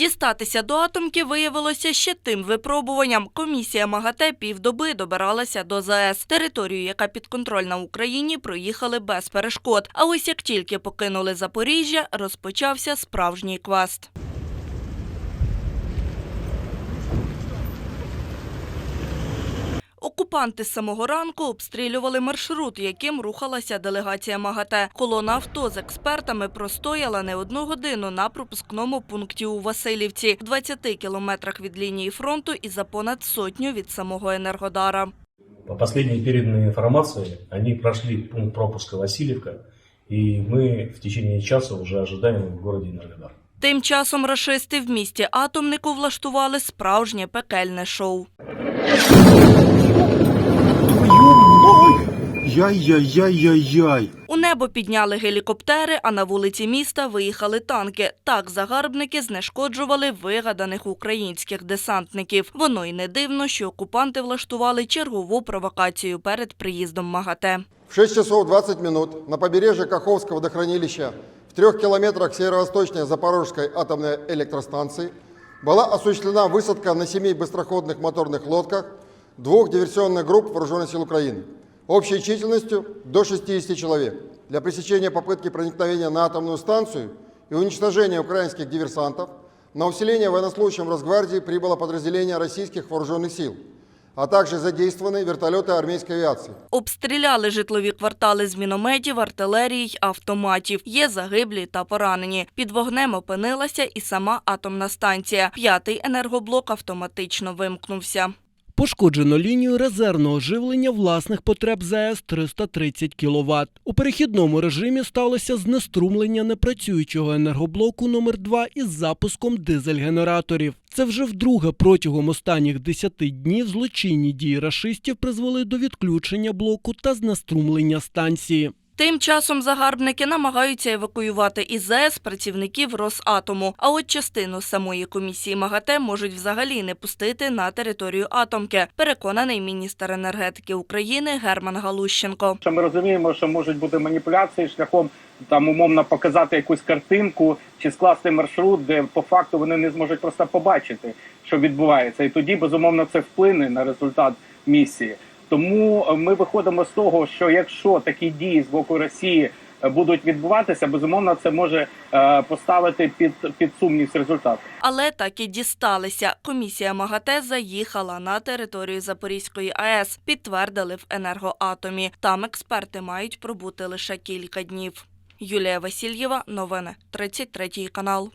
Дістатися до атомки виявилося ще тим випробуванням. Комісія МАГАТЕ півдоби добиралася до ЗАЕС. Територію, яка підконтрольна Україні, проїхали без перешкод. А ось як тільки покинули Запоріжжя, розпочався справжній квест. Окупанти з самого ранку обстрілювали маршрут, яким рухалася делегація МАГАТЕ. Колона авто з експертами простояла не одну годину на пропускному пункті у Васильівці, в 20 кілометрах від лінії фронту і за понад сотню від самого Енергодара. По последней переданной информации, они прошли пункт пропуска Васильевка, и мы в течение часа уже ожидаем в городе Энергодар. Тим часом рашисти в місті Атомнику влаштували справжнє пекельне шоу. Яй-яй-яй-яй-яй. У небо підняли гелікоптери, а на вулиці міста виїхали танки. Так загарбники знешкоджували вигаданих українських десантників. Воно й не дивно, що окупанти влаштували чергову провокацію перед приїздом МАГАТЕ. В 6 часов 20 минут на побережье Каховского водохранилища в трех километрах северо-восточной Запорожской атомной электростанции была осуществлена высадка на семи быстроходных моторных лодках двух диверсионных групп Вооруженных сил Украины общей численностью до 60 человек для пресечения попытки проникновения на атомную станцию и уничтожения украинских диверсантов на усиление военнослужащим Росгвардии прибыло подразделение российских вооруженных сил, а также задействованы вертолеты армейской авиации. Обстріляли житлові квартали з мінометів, артилерії й автоматів. Є загиблі та поранені. Під вогнем опинилася і сама атомна станція. П'ятий енергоблок автоматично вимкнувся. Пошкоджено лінію резервного живлення власних потреб ЗАЕС 330 кВт. У перехідному режимі сталося знеструмлення непрацюючого енергоблоку номер 2 із запуском дизель-генераторів. Це вже вдруге протягом останніх 10 днів злочинні дії рашистів призвели до відключення блоку та знеструмлення станції. Тим часом загарбники намагаються евакуювати із ЗАЕС працівників Росатому. А от частину самої комісії МАГАТЕ можуть взагалі не пустити на територію атомки, переконаний міністр енергетики України Герман Галущенко. що ми розуміємо, що можуть бути маніпуляції шляхом там умовно показати якусь картинку чи скласти маршрут, де по факту вони не зможуть просто побачити, що відбувається, і тоді безумовно це вплине на результат місії. Тому е, ми виходимо з того, що якщо такі дії з боку Росії е, будуть відбуватися, безумовно, це може е, поставити під під сумнів результат. Але так і дісталися. Комісія МАГАТЕ заїхала на територію Запорізької АЕС, підтвердили в енергоатомі. Там експерти мають пробути лише кілька днів. Юлія Васильєва, новини 33 канал.